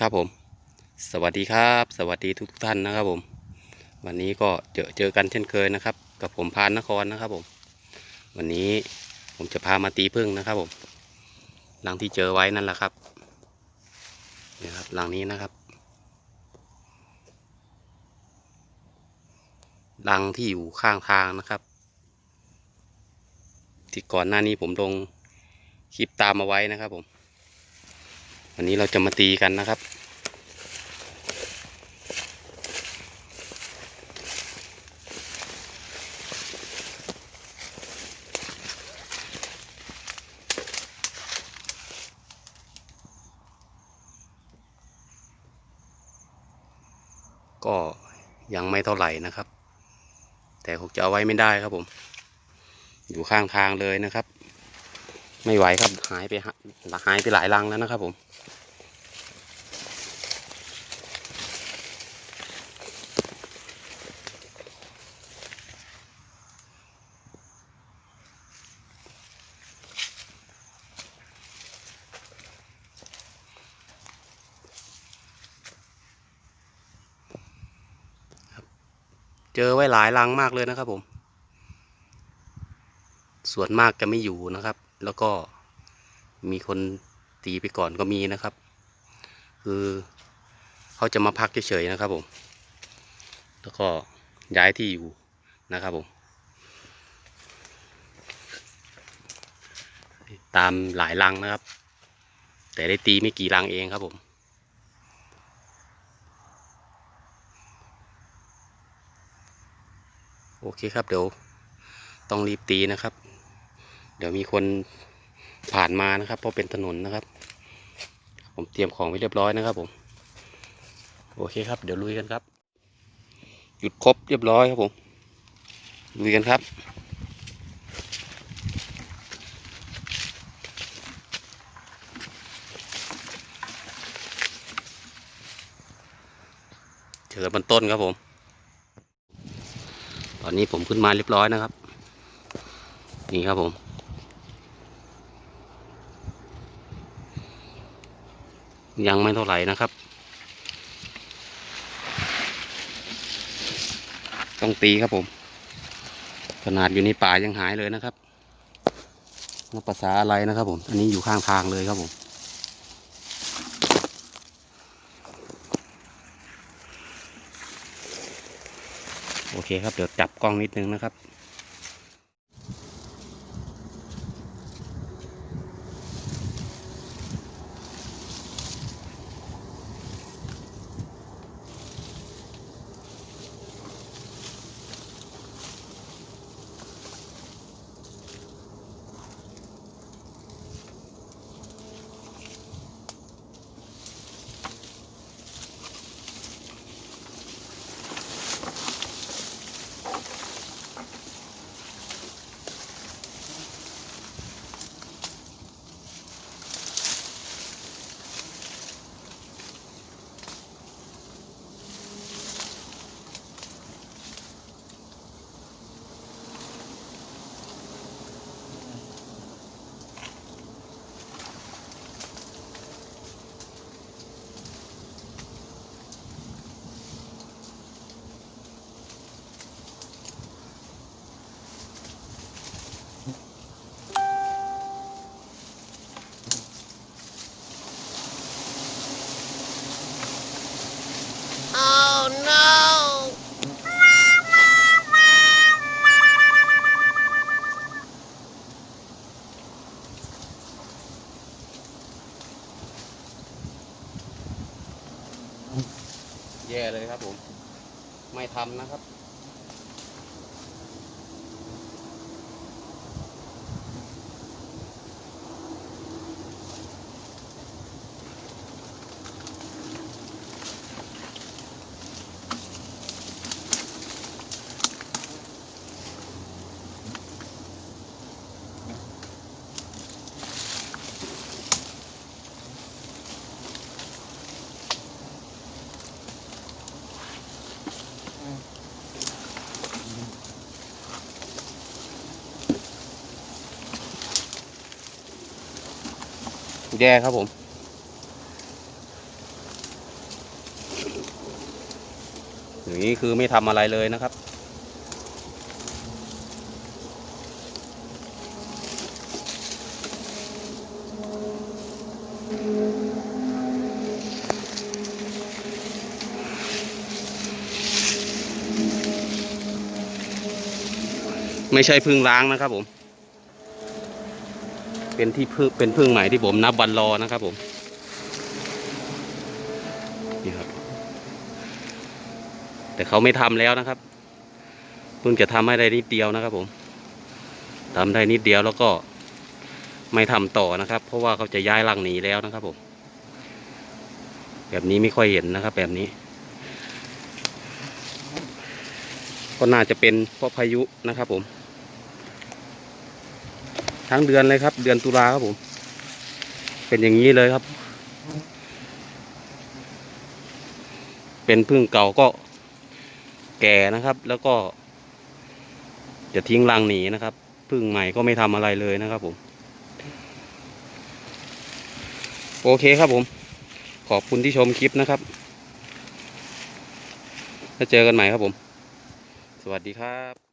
ครับผม สวัสดีครับ สวัสดีทุกท่านนะครับผม วันนี้ก็เจอเจอกันเช่นเคยนะครับ กับผมพานนครนะครับผม วันนี้ผมจะพามาตีพึ่งนะครับผมรังที่เจอไว้นั่นแหละครับนี่ครับรังนี้นะครับรังที่อยู่ข้างทางนะครับ ที่ก่อนหน้านี้ผมลงคลิปตามมาไว้นะครับผม วันนี้เราจะมาตีกันนะครับ ก็ยังไม่เท่าไหร่นะครับ แต่คงจะเอาไว้ไม่ได้ครับผม อยู่ข้างทางเลยนะครับ ไม่ไหวครับหายไปหาหายไปหลายรังแล้วนะครับผมเจอไว้หลายรังมากเลยนะครับผม ส่วนมากจะไม่อยู่นะครับ แล้วก็มีคนตีไปก่อนก็มีนะครับ คือเขาจะมาพักเฉยๆนะครับผม แล้วก็ย้ายที่อยู่นะครับผม ตามหลายรังนะครับ แต่ได้ตีไม่กี่รังเองครับผมโอเคครับเดี๋ยวต้องรีบตีนะครับ เดี๋ยวมีคนผ่านมานะครับ เพราะเป็นถนนนะครับ ผมเตรียมของไว้เรียบร้อยนะครับผม โอเคครับ เดี๋ยวลุยกันครับ หยุดครบเรียบร้อยครับผม ลุยกันครับเจอบนต้นครับผม ตอนนี้ผมขึ้นมาเรียบร้อยนะครับ นี่ครับผม ยังไม่เท่าไหร่นะครับ ต้องตีครับผม ขนาดอยู่ในป่ายังหายเลยนะครับนับภาษาอะไรนะครับผม อันนี้อยู่ข้างทางเลยครับผมโอเคครับ เดี๋ยวจับกล้องนิดนึงนะครับ แย่เลยครับผม ไม่ทำนะครับ แย่ครับผมอย่างนี้คือไม่ทำอะไรเลยนะครับ ไม่ใช่พึ่งล้างนะครับผม เป็นที่พึ่งเป็นพึ่งใหม่ที่ผมนับวันรอนะครับผมนี่ครับ แต่เขาไม่ทำแล้วนะครับเพิ่งจะทำให้ได้นิดเดียวนะครับ ผมทำได้นิดเดียวแล้วก็ไม่ทำต่อนะครับ เพราะว่าเขาจะย้ายรังหนีแล้วนะครับผม แบบนี้ไม่ค่อยเห็นนะครับ แบบนี้ ก็น่าจะเป็นเพราะพายุนะครับผม ทั้งเดือนเลยครับ เดือนตุลาครับผม เป็นอย่างนี้เลยครับ เป็นพึ่งเก่าก็แก่นะครับ แล้วก็ จะทิ้งรังหนีนะครับพึ่งใหม่ก็ไม่ทำอะไรเลยนะครับผม โอเคครับผม ขอบคุณที่ชมคลิปนะครับแล้วเจอกันใหม่ครับผม สวัสดีครับ